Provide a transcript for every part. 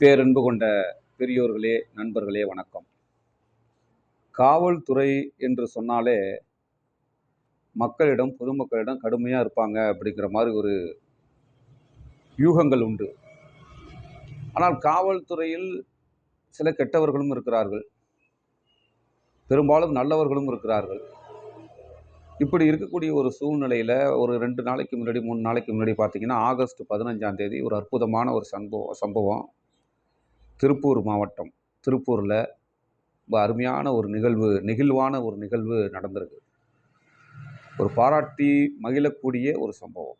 பேரன்பு கொண்ட பெரியோர்களே நண்பர்களே வணக்கம். காவல்துறை என்று சொன்னாலே மக்களிடம் பொதுமக்களிடம் கடுமையாக இருப்பாங்க அப்படிங்கிற மாதிரி ஒரு யூகங்கள் உண்டு. ஆனால் காவல்துறையில் சில கெட்டவர்களும் இருக்கிறார்கள். பெரும்பாலும் நல்லவர்களும் இருக்கிறார்கள். இப்படி இருக்கக்கூடிய ஒரு சூழ்நிலையில் ஒரு ரெண்டு நாளைக்கு முன்னாடி மூணு நாளைக்கு முன்னாடி பார்த்தீங்கன்னா ஆகஸ்ட் பதினஞ்சாம் தேதி ஒரு அற்புதமான ஒரு சம்பவம் சம்பவம். திருப்பூர் மாவட்டம். திருப்பூரில் ரொம்ப அருமையான ஒரு நிகழ்வு நெகிழ்வான ஒரு நிகழ்வு நடந்திருக்கு. ஒரு பாராட்டி மகிழக்கூடிய ஒரு சம்பவம்.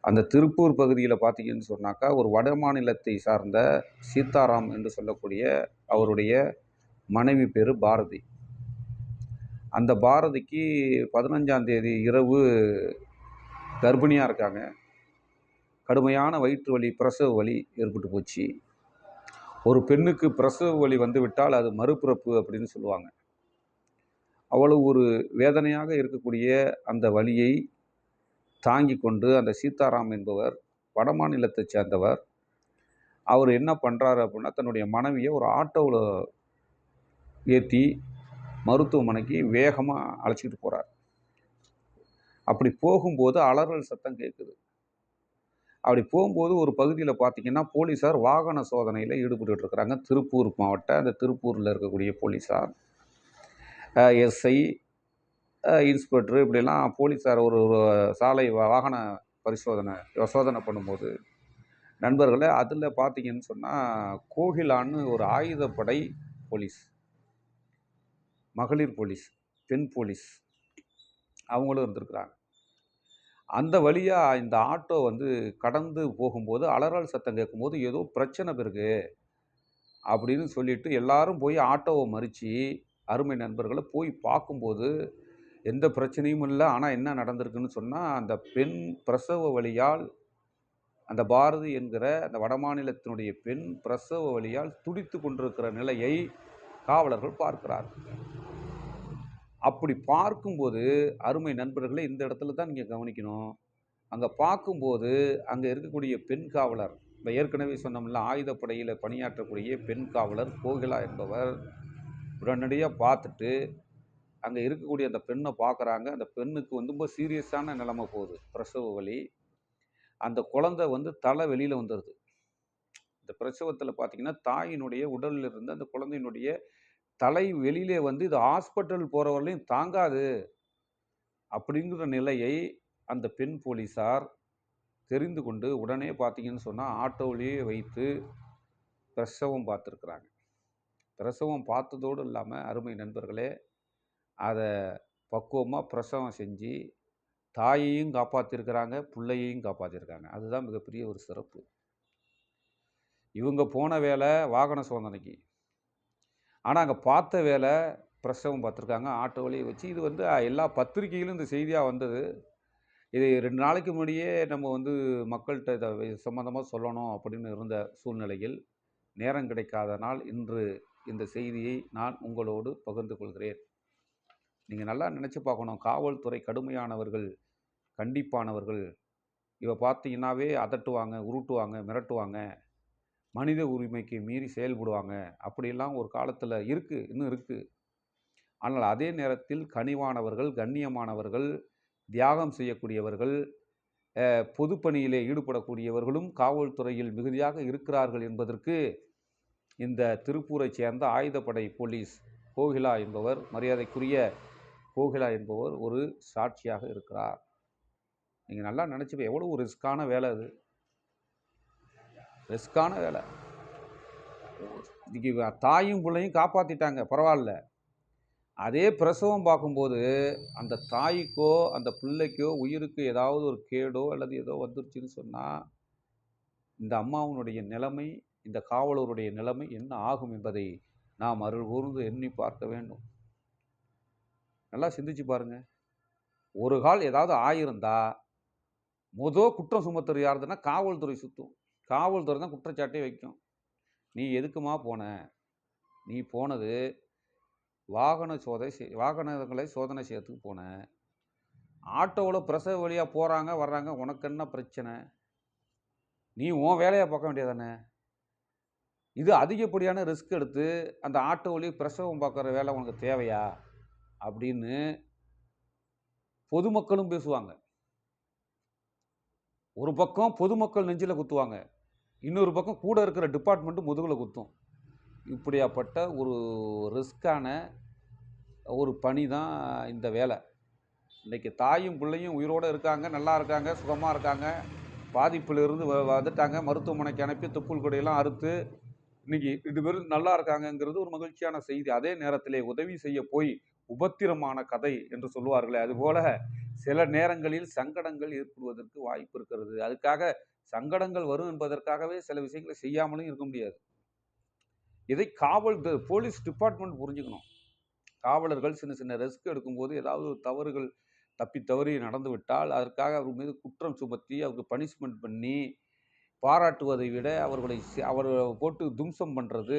அந்த திருப்பூர் பகுதியில் பார்த்தீங்கன்னு சொன்னாக்கா ஒரு வட மாநிலத்தை சார்ந்த சீதாராம் என்று சொல்லக்கூடிய அவருடைய மனைவி பேர் பாரதி. அந்த பாரதிக்கு பதினஞ்சாம் தேதி இரவு கர்ப்பிணியாக இருக்காங்க. கடுமையான வயிற்று வலி பிரசவ வலி ஏற்பட்டு போச்சு. ஒரு பெண்ணுக்கு பிரசவ வலி வந்துவிட்டால் அது மறுபிறப்பு அப்படின்னு சொல்லுவாங்க. அவ்வளவு ஒரு வேதனையாக இருக்கக்கூடிய அந்த வலியை தாங்கி கொண்டு அந்த சீதாராம் என்பவர் வடமாநிலத்தை சேர்ந்தவர் அவர் என்ன பண்ணுறாரு அப்படின்னா தன்னுடைய மனைவியை ஒரு ஆட்டோவில் ஏற்றி மருத்துவமனைக்கு வேகமாக அழைச்சிக்கிட்டு போகிறார் அப்படி போகும்போது அலறல் சத்தம் கேட்குது அப்படி போகும்போது ஒரு பகுதியில் பார்த்தீங்கன்னா போலீஸார் வாகன சோதனையில் ஈடுபட்டு இருக்கிறாங்க திருப்பூர் மாவட்ட அந்த திருப்பூரில் இருக்கக்கூடிய போலீஸார் எஸ்ஐ இன்ஸ்பெக்டர் இப்படிலாம் போலீஸார் ஒரு ஒரு சாலை வாகன பரிசோதனை சோதனை பண்ணும்போது நண்பர்களை அதில் பார்த்தீங்கன்னு சொன்னால் கோகிலான்னு ஒரு ஆயுதப்படை போலீஸ் மகளிர் போலீஸ் பெண் போலீஸ் அவங்களும் இருந்திருக்கிறாங்க. அந்த வழியாக இந்த ஆட்டோ வந்து கடந்து போகும்போது அலறல் சத்தம் கேட்கும்போது ஏதோ பிரச்சனை பிறகு அப்படின்னு சொல்லிட்டு எல்லாரும் போய் ஆட்டோவை மறித்து அருமை நண்பர்களை போய் பார்க்கும்போது எந்த பிரச்சனையும் இல்லை. ஆனால் என்ன நடந்திருக்குன்னு சொன்னால் அந்த பெண் பிரசவ வழியால் அந்த பாரதி என்கிற அந்த வடமாநிலத்தினுடைய பெண் பிரசவ வழியால் துடித்து கொண்டிருக்கிற நிலையை காவலர்கள் பார்க்கிறார்கள். அப்படி பார்க்கும்போது அருமை நண்பர்களே இந்த இடத்துல தான் நீங்கள் கவனிக்கணும். அங்கே பார்க்கும்போது அங்கே இருக்கக்கூடிய பெண் காவலர் இந்த ஏற்கனவே சொன்னோம்ல ஆயுதப்படையில் பணியாற்றக்கூடிய பெண் காவலர் கோகிலா என்பவர் உடனடியாக பார்த்துட்டு அங்கே இருக்கக்கூடிய அந்த பெண்ணை பார்க்குறாங்க. அந்த பெண்ணுக்கு வந்து ரொம்ப சீரியஸான நிலைமை போகுது பிரசவ வலி. அந்த குழந்தை வந்து தலை வெளியில் வந்துடுது இந்த பிரசவத்தில் பார்த்தீங்கன்னா தாயினுடைய உடலில் இருந்து அந்த குழந்தையினுடைய தலை வெளியிலே வந்து இது ஹாஸ்பிட்டல் போகிற வரலையும் தாங்காது. அப்படிங்கிற நிலையை அந்த பெண் போலீஸார் தெரிந்து கொண்டு உடனே பார்த்தீங்கன்னு சொன்னால் ஆட்டோவிலேயே வைத்து பிரசவம் பார்த்துருக்குறாங்க. பிரசவம் பார்த்ததோடு இல்லாமல் அருமை நண்பர்களே அதை பக்குவமாக பிரசவம் செஞ்சு தாயையும் காப்பாற்றிருக்கிறாங்க பிள்ளையையும் காப்பாற்றிருக்காங்க அதுதான் மிகப்பெரிய ஒரு சிறப்பு. இவங்க போன வேலை வாகன சோதனைக்கு ஆனால் அங்கே பார்த்த வேலை பிரசவம் பார்த்துருக்காங்க. ஆட்டோ வழியை வச்சு இது வந்து எல்லா பத்திரிகையிலும் இந்த செய்தியாக வந்தது. இது ரெண்டு நாளைக்கு முன்னாடியே நம்ம வந்து மக்கள்கிட்ட இதை சம்மந்தமாக சொல்லணும் அப்படின்னு இருந்த சூழ்நிலையில் நேரம் கிடைக்காதனால் இன்று இந்த செய்தியை நான் உங்களோடு பகிர்ந்து கொள்கிறேன். நீங்கள் நல்லா நினச்சி பார்க்கணும். காவல்துறை கடுமையானவர்கள் கண்டிப்பானவர்கள். இவ பார்த்தீங்கன்னாவே அதட்டுவாங்க உருட்டுவாங்க மிரட்டுவாங்க. மனித உரிமைக்கு மீறி செயல்படுவாங்க. அப்படியெல்லாம் ஒரு காலத்தில் இருக்குது இன்னும் இருக்குது ஆனால் அதே நேரத்தில் கனிவானவர்கள் கண்ணியமானவர்கள் தியாகம் செய்யக்கூடியவர்கள் பொதுப்பணியிலே ஈடுபடக்கூடியவர்களும் காவல்துறையில் மிகுதியாக இருக்கிறார்கள் என்பதற்கு இந்த திருப்பூரைச் சேர்ந்த ஆயுதப்படை போலீஸ் கோகிலா என்பவர் மரியாதைக்குரிய கோகிலா என்பவர் ஒரு சாட்சியாக இருக்கிறார். நீங்கள் நல்லா நினச்சி எவ்வளோ ஒரு ரிஸ்க்கான வேலை அது. ரிஸ்க்கான வேலை. இன்றைக்கி தாயும் பிள்ளையும் காப்பாற்றிட்டாங்க பரவாயில்ல. அதே பிரசவம் பார்க்கும்போது அந்த தாய்க்கோ அந்த பிள்ளைக்கோ உயிருக்கு ஏதாவது ஒரு கேடோ அல்லது ஏதோ வந்துருச்சுன்னு சொன்னால் இந்த அம்மாவனுடைய நிலைமை இந்த காவலருடைய நிலைமை என்ன ஆகும் என்பதை நாம் அருள் கூர்ந்து எண்ணி பார்க்க வேண்டும். நல்லா சிந்திச்சு பாருங்கள் ஒரு கால் ஏதாவது ஆயிருந்தா முத குற்றம் சுமத்துறது யாருதுன்னா காவல்துறை சுற்றும் காவல்துறை தான் குற்றச்சாட்டே வைக்கும். நீ எதுக்குமா போன? நீ போனது வாகன சோதனை செய் வாகனங்களை சோதனை செய்யறதுக்கு போன. ஆட்டோவில் பிரசவ வழியாக போகிறாங்க வர்றாங்க உனக்கு என்ன பிரச்சனை? நீ உன் வேலையை பார்க்க வேண்டியதானே? இது அதிகப்படியான ரிஸ்க் எடுத்து அந்த ஆட்டோ வழி பிரசவம் பார்க்குற வேலை உனக்கு தேவையா? அப்படின்னு பொதுமக்களும் பேசுவாங்க. ஒரு பக்கம் பொதுமக்கள் நெஞ்சில் குத்துவாங்க. இன்னொரு பக்கம் கூட இருக்கிற டிபார்ட்மெண்ட்டு முதுகில் குத்தும். இப்படியாப்பட்ட ஒரு ரிஸ்க்கான ஒரு பணி தான் இந்த வேலை. இன்றைக்கி தாயும் பிள்ளையும் உயிரோடு இருக்காங்க நல்லா இருக்காங்க சுகமாக இருக்காங்க. பாதிப்பிலிருந்து வ வந்துட்டாங்க. மருத்துவமனைக்கு அனுப்பி தொப்புள் கொடியெல்லாம் அறுத்து இன்னைக்கு இது பேரும் நல்லா இருக்காங்கங்கிறது ஒரு மகிழ்ச்சியான செய்தி. அதே நேரத்திலே உதவி செய்ய போய் உபத்திரமான கதை என்று சொல்லுவார்களே. அதுபோல் சில நேரங்களில் சங்கடங்கள் ஏற்படுவதற்கு வாய்ப்பு இருக்கிறது. அதுக்காக சங்கடங்கள் வரும் என்பதற்காகவே சில விஷயங்களை செய்யாமலும் இருக்க முடியாது. இதை காவல் போலீஸ் டிபார்ட்மெண்ட் புரிஞ்சுக்கணும். காவலர்கள் சின்ன சின்ன ரிஸ்க் எடுக்கும்போது ஏதாவது ஒரு தவறுகள் தப்பி தவறி நடந்து விட்டால் அதற்காக அவர் மீது குற்றம் சுமத்தி அவருக்கு பனிஷ்மெண்ட் பண்ணி பாராட்டுவதை விட அவர்களை அவர் போட்டு தும்சம் பண்ணுறது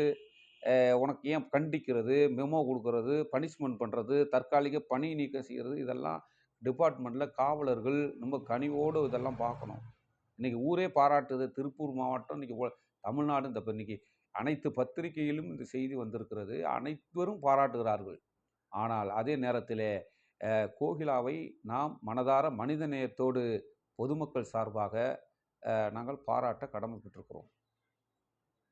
உனக்கு ஏன் கண்டிக்கிறது மெமோ கொடுக்கறது பனிஷ்மெண்ட் பண்ணுறது தற்காலிக பணி நீக்கம் செய்கிறது இதெல்லாம் டிபார்ட்மெண்ட்டில் காவலர்கள் ரொம்ப கனிவோடு இதெல்லாம் பார்க்கணும். இன்றைக்கி ஊரே பாராட்டுது. திருப்பூர் மாவட்டம் இன்றைக்கி தமிழ்நாடு இந்த இன்னைக்கு அனைத்து பத்திரிகையிலும் இந்த செய்தி வந்திருக்கிறது. அனைவரும் பாராட்டுகிறார்கள். ஆனால் அதே நேரத்தில் கோகிலாவை நாம் மனதார மனிதநேயத்தோடு பொதுமக்கள் சார்பாக நாங்கள் பாராட்ட கடமைப்பட்டிருக்கிறோம்.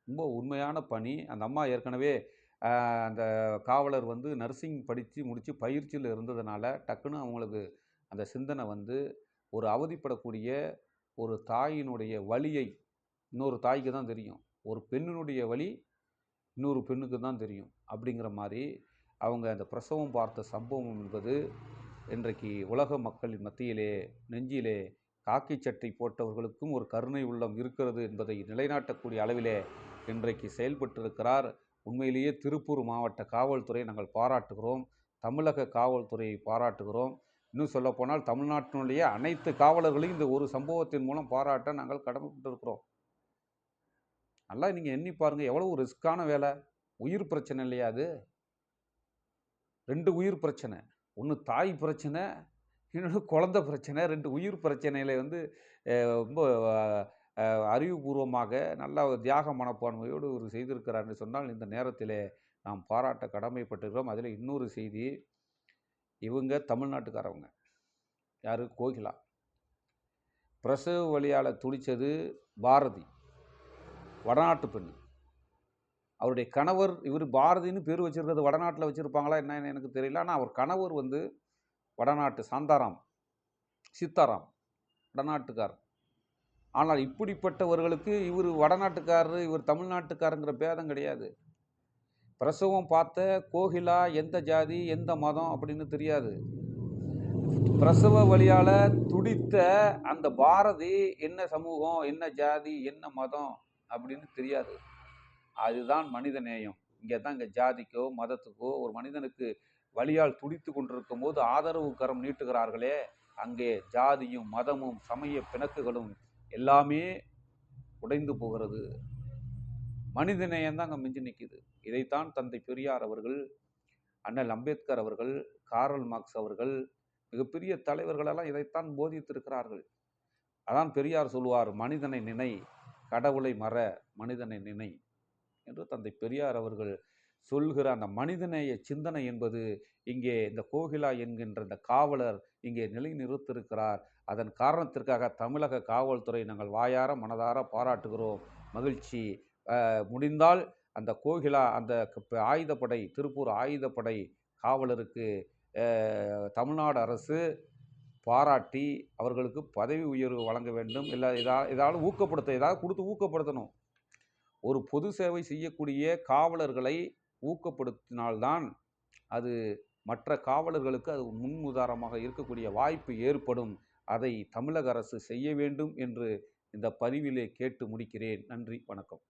ரொம்ப உண்மையான பணி. அந்த அம்மா ஏற்கனவே அந்த காவலர் வந்து நர்சிங் படித்து முடித்து பயிற்சியில் இருந்ததுனால டக்குன்னு அவங்களுக்கு அந்த சிந்தனை வந்து ஒரு அவதிப்படக்கூடிய ஒரு தாயினுடைய வழியை இன்னொரு தாய்க்கு தான் தெரியும். ஒரு பெண்ணினுடைய வழி இன்னொரு பெண்ணுக்கு தான் தெரியும். அப்படிங்கிற மாதிரி அவங்க அந்த பிரசவம் பார்த்த சம்பவம் என்பது இன்றைக்கு உலக மக்களின் மத்தியிலே நெஞ்சிலே காக்கி சட்டை போட்டவர்களுக்கும் ஒரு கருணை உள்ளம் இருக்கிறது என்பதை நிலைநாட்டக்கூடிய அளவிலே இன்றைக்கு செயல்பட்டிருக்கிறார். உண்மையிலேயே திருப்பூர் மாவட்ட காவல்துறையை நாங்கள் பாராட்டுகிறோம். தமிழக காவல்துறையை பாராட்டுகிறோம். இன்னும் சொல்லப்போனால் தமிழ்நாட்டினுடைய அனைத்து காவலர்களையும் இந்த ஒரு சம்பவத்தின் மூலம் பாராட்ட நாங்கள் கடமைப்பட்டிருக்கிறோம். நல்லா நீங்கள் எண்ணி பாருங்கள் எவ்வளோ ரிஸ்க்கான வேலை. உயிர் பிரச்சனை இல்லையா அது? ரெண்டு உயிர் பிரச்சனை. ஒன்று தாய் பிரச்சனை இன்னொன்று குழந்த பிரச்சனை. ரெண்டு உயிர் பிரச்சனையில் வந்து ரொம்ப அறிவுபூர்வமாக நல்ல ஒரு தியாக மனப்பான்மையோடு ஒரு செய்திருக்கிறார்னு சொன்னால் இந்த நேரத்தில் நாம் பாராட்ட கடமைப்பட்டிருக்கிறோம். அதில் இன்னொரு செய்தி இவங்க தமிழ்நாட்டுக்காரவங்க. யார்? கோகிலா. பிரசவ வழியால் துடித்தது பாரதி. வடநாட்டு பெண் அவருடைய கணவர் இவர் பாரதின்னு பேர் வச்சுருக்கிறது வடநாட்டில் வச்சுருப்பாங்களா என்னன்னு எனக்கு தெரியல. ஆனால் அவர் கணவர் வந்து வடநாட்டு சாந்தாராம் சித்தாராம் வடநாட்டுக்கார் ஆனால் இப்படிப்பட்டவர்களுக்கு இவர் வடநாட்டுக்காரர் இவர் தமிழ்நாட்டுக்காரங்கிற பேதம் கிடையாது. பிரசவம் பார்த்த கோகிலா எந்த ஜாதி எந்த மதம் அப்படின்னு தெரியாது. பிரசவ வழியால் துடித்த அந்த பாரதி என்ன சமூகம் என்ன ஜாதி என்ன மதம் அப்படின்னு தெரியாது. அதுதான் மனித நேயம். இங்கே தான் இங்கே ஜாதிக்கோ மதத்துக்கோ ஒரு மனிதனுக்கு வழியால் துடித்து கொண்டிருக்கும் போது ஆதரவு கரம் நீட்டுகிறார்களே அங்கே ஜாதியும் மதமும் சமய பிணக்குகளும் எல்லாமே உடைந்து போகிறது. மனித நேயம் தான் அங்கே மிஞ்சி நிற்கிது இதைத்தான் தந்தை பெரியார் அவர்கள் அண்ணல் அம்பேத்கர் அவர்கள் காரல் மார்க்ஸ் அவர்கள் மிகப்பெரிய தலைவர்களெல்லாம் இதைத்தான் போதித்திருக்கிறார்கள். அதான் பெரியார் சொல்லுவார் மனிதனை நினை கடவுளை மற மனிதனை நினை என்று தந்தை பெரியார் அவர்கள் சொல்கிற அந்த மனிதநேய சிந்தனை என்பது இங்கே இந்த கோகிலா என்கின்ற இந்த காவலர் இங்கே நிலைநிறுத்திருக்கிறார் அதன் காரணத்திற்காக தமிழக காவல்துறை நாங்கள் வாயார மனதார பாராட்டுகிறோம். மகிழ்ச்சி. முடிந்தால் அந்த கோகிலா அந்த க- ஆயுதப்படை திருப்பூர் ஆயுதப்படை காவலருக்கு தமிழ்நாடு அரசு பாராட்டி அவர்களுக்கு பதவி உயர்வு வழங்க வேண்டும். இல்லை இதா இதால் ஊக்கப்படுத்த ஏதாவது கொடுத்து ஊக்கப்படுத்தணும். ஒரு பொது சேவை செய்யக்கூடிய காவலர்களை ஊக்கப்படுத்தினால்தான் அது மற்ற காவலர்களுக்கு அது முன்னுதாரணமாக இருக்கக்கூடிய வாய்ப்பு ஏற்படும். அதை தமிழக அரசு செய்ய வேண்டும் என்று இந்த பதிவிலே கேட்டு முடிக்கிறேன். நன்றி வணக்கம்.